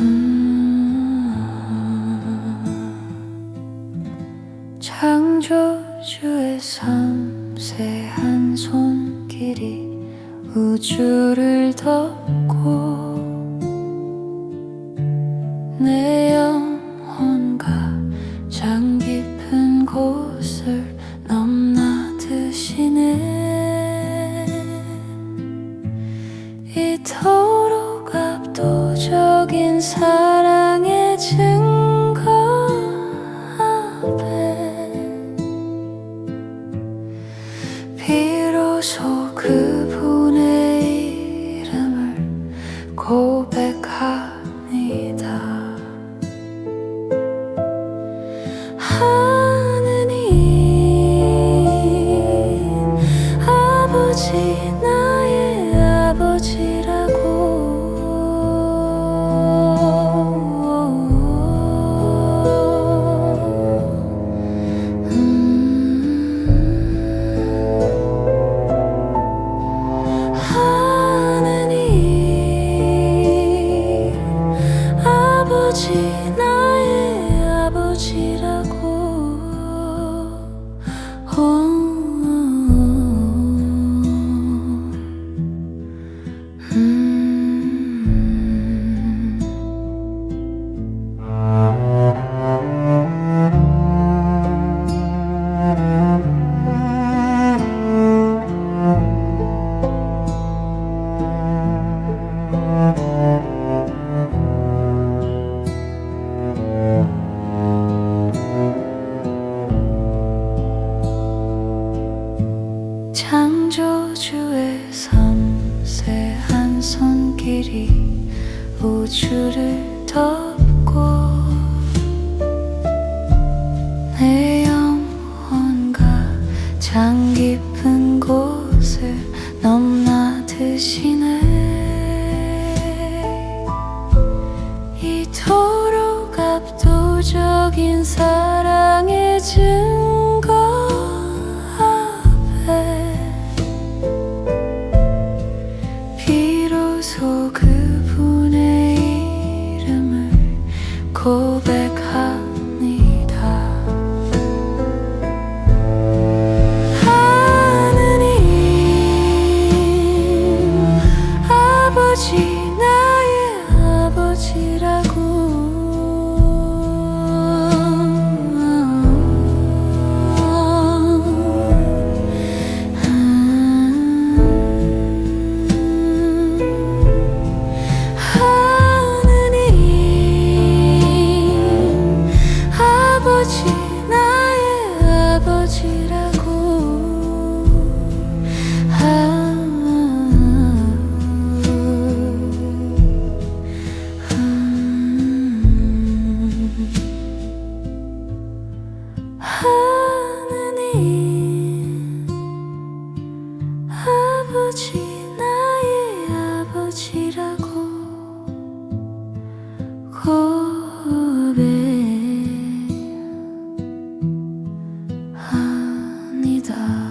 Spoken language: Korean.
음, 창조주의 섬세한 손길이 우주를 덮고 내 사랑의 증거 앞에 비로소 그 아버 손길이 우주를 덮고 내 영혼과 장 깊은 곳을 넘나드시네. 이토록 압도적인 사랑의 증 나 고백 아니다.